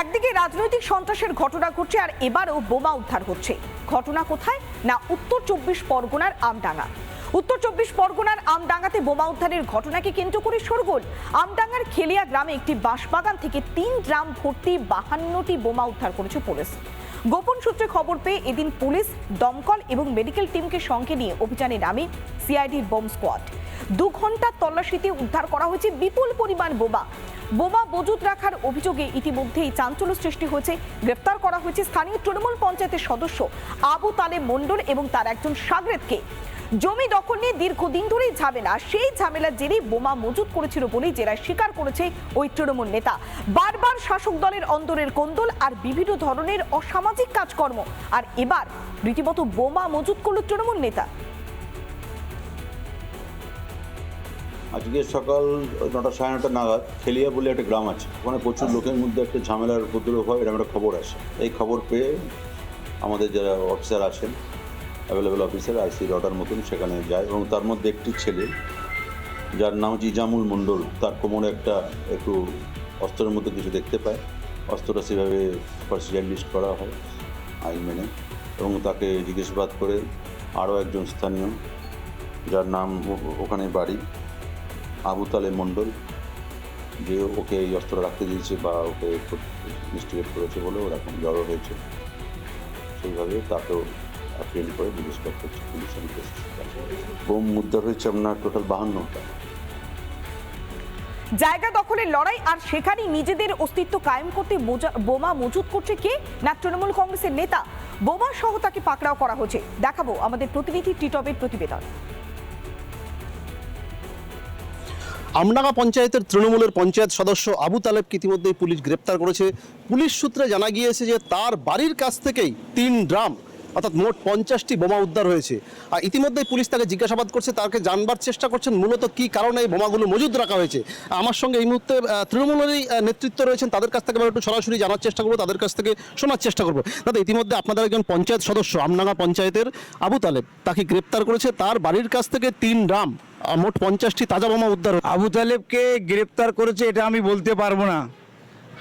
একদিকে রাজনৈতিক সন্ত্রাসের ঘটনা ঘটছে আর এবারও বোমা উদ্ধার হচ্ছে। ঘটনা কোথায়? না, উত্তর চব্বিশ পরগনার আমডাঙ্গা। উত্তর চব্বিশ পরগনার আমডাঙ্গাতে বোমা উদ্ধারের ঘটনাকে কেন্দ্র করে সরগোল আমডাঙ্গার খেলিয়া গ্রামে একটি বাঁশবাগান থেকে তিন গ্রাম ভর্তি বাহান্নটি বোমা উদ্ধার করেছে পুলিশ। গোপন সূত্রে খবর পেয়ে এদিন পুলিশ, দমকল এবং মেডিকেল টিমকে সঙ্গে নিয়ে অভিযানে নামে সিআইডির বোম স্কোয়াড। দু ঘণ্টা তল্লাশিতে উদ্ধার করা হয়েছে বিপুল পরিমাণ বোমা। বোমা বজুদ রাখার অভিযোগে ইতিমধ্যেই চাঞ্চল্য সৃষ্টি হয়েছে। গ্রেফতার করা হয়েছে স্থানীয় তৃণমূল পঞ্চায়েতের সদস্য আবু তালে মণ্ডল এবং তার একজন সাগরেদকে। জমি দখল নিয়ে দীর্ঘদিন ধরেই ঝামেলা। সেই ঝামেলার জেরেই বোমা মজুত করেছিল বলেই জেরায় স্বীকার করেছে ওই তৃণমূল নেতা। বারবার শাসক দলের অন্দরের কোন্দল আর বিভিন্ন ধরনের অসামাজিক কাজকর্ম। আর এবার রীতিমতো বোমা মজুত করল তৃণমূল নেতা। আজকে সকাল নটা সাড়ে নটা নাগাদ খেলিয়া বলে একটা গ্রাম আছে। ওখানে প্রচুর লোকের মধ্যে একটা ঝামেলার উপদ্রব হয়, এরকম একটা খবর আসে। এই খবর পেয়ে আমাদের যারা অফিসার আছেন অ্যাভেলেবেল অফিসার আইসির অর্ডার মতন সেখানে যায় এবং তার মধ্যে একটি ছেলে, যার নাম হচ্ছে ইজামুল মণ্ডল। তার কোমরে একটা একটু অস্ত্রের মধ্যে কিছু দেখতে পায়। অস্ত্রটা সেভাবে ফার্স্ট লিস্ট করা হয় আইন মেনে এবং তাকে জিজ্ঞাসাবাদ করে আরও একজন স্থানীয়, যার নাম ওখানে বাড়ি, আবু তালে মণ্ডল, যে ওকে এই অস্ত্র রাখতে দিয়েছে বা ওকে ইনস্টিগেট করেছে বলে ওরকম জড়ো হয়েছে। সেইভাবে তাকেও অ্যাপ্রিল করে জিজ্ঞেস করছে পুলিশ and বোম উদ্ধার হয়েছে আপনার টোটাল বাহান্নটা। জায়গা দখলের লড়াই আর সেখানেই নিজেদের অস্তিত্ব কায়েম করতে বোমা মজুত করছে কে? না তৃণমূল কংগ্রেসের নেতা। বোমা সহ তাকে পাকড়াও করা হয়েছে। দেখাবো আমাদের প্রতিনিধি টিটবের প্রতিবেদন। আমডাঙ্গা পঞ্চায়েতের তৃণমূলের পঞ্চায়েত সদস্য আবু তালেবকে ইতিমধ্যেই পুলিশ গ্রেপ্তার করেছে। পুলিশ সূত্রে জানা গিয়েছে যে তার বাড়ির কাছ থেকেই তিন ড্রাম অর্থাৎ মোট পঞ্চাশটি বোমা উদ্ধার হয়েছে। আর ইতিমধ্যেই পুলিশ তাকে জিজ্ঞাসাবাদ করছে, তাকে জানবার চেষ্টা করছেন, মূলত কী কারণে এই বোমাগুলো মজুদ রাখা হয়েছে। আমার সঙ্গে এই মুহূর্তে তৃণমূলেরই নেতৃত্ব রয়েছেন, তাদের কাছ থেকে আমরা একটু সরাসরি জানার চেষ্টা করব, তাদের কাছ থেকে শোনার চেষ্টা করব। দাদা, ইতিমধ্যে আপনাদের একজন পঞ্চায়েত সদস্য আমডাঙ্গা পঞ্চায়েতের আবু তালেব, তাকে গ্রেপ্তার করেছে। তার বাড়ির কাছ থেকে তিন ড্রাম মোট পঞ্চাশটি তাজা বোমা উদ্ধার আবু তালেবকে গ্রেপ্তার করেছে, এটা আমি বলতে পারব না।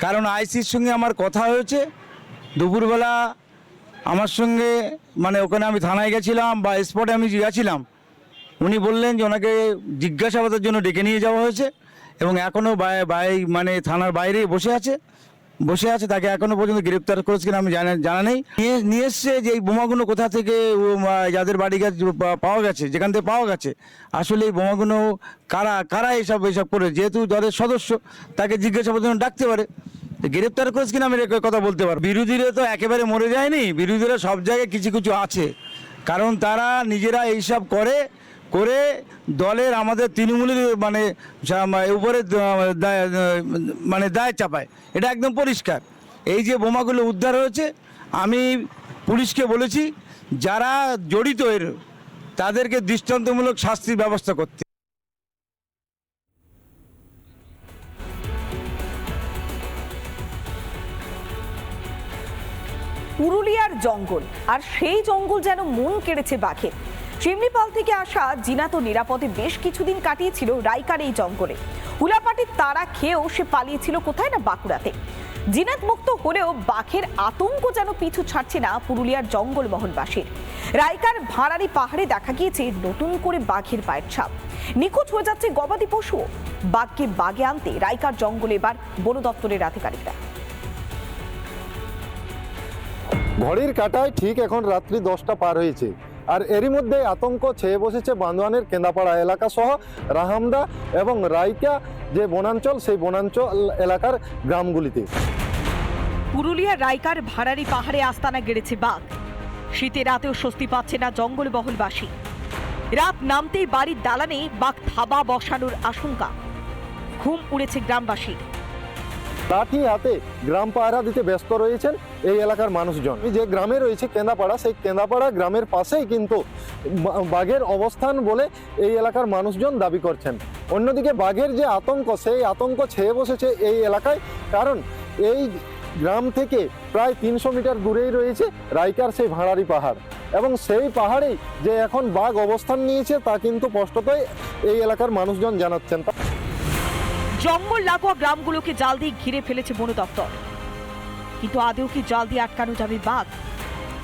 কারণ আইসির সঙ্গে আমার কথা হয়েছে। দুপুরবেলা আমার সঙ্গে মানে ওখানে আমি থানায় গেছিলাম বা স্পটে আমি গেছিলাম উনি বললেন যে ওনাকে জিজ্ঞাসাবাদের জন্য ডেকে নিয়ে যাওয়া হয়েছে এবং এখনও বাই মানে থানার বাইরে বসে আছে বসে আছে, তাকে এখনও পর্যন্ত গ্রেপ্তার করেছে কিনা আমি জানা জানা নেই। নিয়ে নিয়ে এসছে যে এই বোমাগুলো কোথা থেকে যাদের বাড়ি গেছে পাওয়া গেছে, যেখান থেকে পাওয়া গেছে, আসলে এই বোমাগুলো কারা কারা এইসব এইসব করে, যেহেতু দলের সদস্য, তাকে জিজ্ঞাসাবাদের জন্য ডাকতে পারে। গ্রেপ্তার করেছে কিনা আমি কথা বলতে পারব। বিরোধীরা তো একেবারে মরে যায়নি, বিরোধীরা সব জায়গায় কিছু কিছু আছে। কারণ তারা নিজেরা এইসব করে করে দলের আমাদের তৃণমূলের মানে উপরে মানে দায় চাপায়। এটা একদম পরিষ্কার। এই যে বোমাগুলো উদ্ধার হয়েছে, আমি পুলিশকে বলেছি, যারা জড়িত এর, তাদেরকে দৃষ্টান্তমূলক শাস্তির ব্যবস্থা করতে। পুরুলিয়ার জঙ্গল, আর সেই জঙ্গল যেন মন কেড়েছে বাঘের চিমনিপাল থেকে আসা জিনা তো নিরাপদে বেশ কিছুদিন কাটিয়েছিল রাইকার এই জঙ্গলে। হুলাপাটির তারা খেয়েও সে পালিয়েছিল কোথায় না বাঁকুড়াতে। জিনাত মুক্ত হলেও বাঘের আতঙ্ক যেন পিছু ছাড়ছে না পুরুলিয়ার জঙ্গল জঙ্গলমহলবাসীর। রাইকার ভাঁড়ারি পাহাড়ে দেখা গিয়েছে নতুন করে বাঘের পায়ের ছাপ। নিখোঁজ হয়ে যাচ্ছে গবাদি পশুও। বাঘকে বাগে আনতে রাইকার জঙ্গলে এবার বন দপ্তরের আধিকারিকরা। ঘড়ির কাটায় ঠিক এখন রাত্রি দশটা পার হয়েছে। আর এরই মধ্যে আতঙ্ক ছেয়ে বসেছে বান্দোয়ানের কেন্দাপাড়া এলাকা সহ রাহামদা এবং রাইকা যে বনাঞ্চল, সেই বনাঞ্চল এলাকার গ্রামগুলিতে। পুরুলিয়ার রাইকার ভাড়ারি পাহাড়ে আস্তানা গেড়েছে বাঘ। শীতে রাতেও স্বস্তি পাচ্ছে না জঙ্গলবহলবাসী। রাত নামতেই বাড়ির দালানে বাঘ থাবা বসানোর আশঙ্কা। ঘুম উড়েছে গ্রামবাসীর। লাঠি হাতে গ্রাম পাহারা দিতে ব্যস্ত রয়েছেন এই এলাকার মানুষজন। যে গ্রামে রয়েছে কেন্দাপাড়া, সেই কেন্দাপাড়া গ্রামের পাশেই কিন্তু বাঘের অবস্থান বলে এই এলাকার মানুষজন দাবি করছেন। অন্যদিকে বাঘের যে আতঙ্ক, সেই আতঙ্ক ছেয়ে বসেছে এই এলাকায়। কারণ এই গ্রাম থেকে প্রায় তিনশো মিটার দূরেই রয়েছে রাইকার সেই ভাঁড়ারি পাহাড়। এবং সেই পাহাড়েই যে এখন বাঘ অবস্থান নিয়েছে তা কিন্তু স্পষ্টতই এই এলাকার মানুষজন জানাচ্ছেন। জঙ্গল লাগোয়া গ্রামগুলোকে জাল দিয়ে ঘিরে ফেলেছে বন দপ্তর। কিন্তু আদেও কি জাল দিয়ে আটকানো যাবে বাঘ?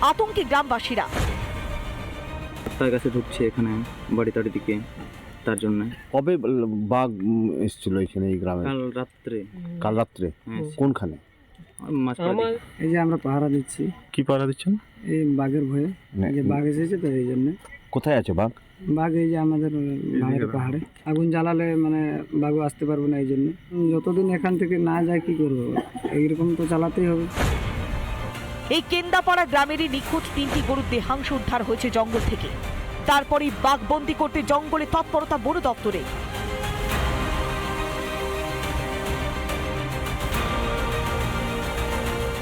আতঙ্কে গ্রামবাসীরা। তার কাছে ঢুকছে এখানে বাড়ি তাড়ি দিকে তার জন্য। কবে বাঘ এসেছিল এখানে এই গ্রামে? কাল রাত্রে। কাল রাত্রে? হ্যাঁ কোনখানে? মাঝখানে এই যে আমরা পাহারা দিচ্ছি। কি পাড়া দিচ্ছেন? এই বাঘের ভয়ে। যে বাঘ এসেছে তো এই জন্য। কোথায় আছে বাঘ? বাঘ এই যে আমাদের বাড়ির পাহাড়ে। আগুন জ্বালালে মানে বাঘও আসতে পারবে না এই জন্য যতদিন এখান থেকে না যায় কি করব? এইরকম তো চালাতেই হবে। এই কেন্দাপাড়া গ্রামেরই নিখোঁজ তিনটি গরুর দেহাংশ উদ্ধার হয়েছে জঙ্গল থেকে। তারপরই বাঘবন্দি করতে জঙ্গলে তৎপরতা বন দপ্তরে।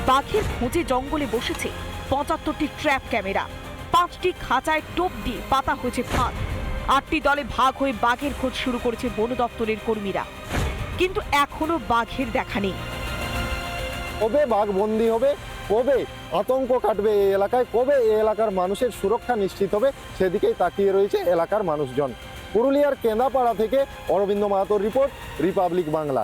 বাঘের খোঁজে জঙ্গলে বসেছে পঁচাত্তরটি ট্র্যাপ ক্যামেরা। পাঁচটি খাঁচায় টোপ দিয়ে পাতা হয়েছে ফাঁদ। আটটি দলে ভাগ হয়ে বাঘের খোঁজ শুরু করেছে বন দপ্তরের কর্মীরা। কিন্তু এখনও বাঘের দেখা নেই। কবে বাঘ বন্দি হবে? কবে আতঙ্ক কাটবে এই এলাকায়? কবে এই এলাকার মানুষের সুরক্ষা নিশ্চিত হবে? সেদিকেই তাকিয়ে রয়েছে এলাকার মানুষজন। পুরুলিয়ার কেন্দাপাড়া থেকে অরবিন্দ মাহাতোর রিপোর্ট, রিপাবলিক বাংলা।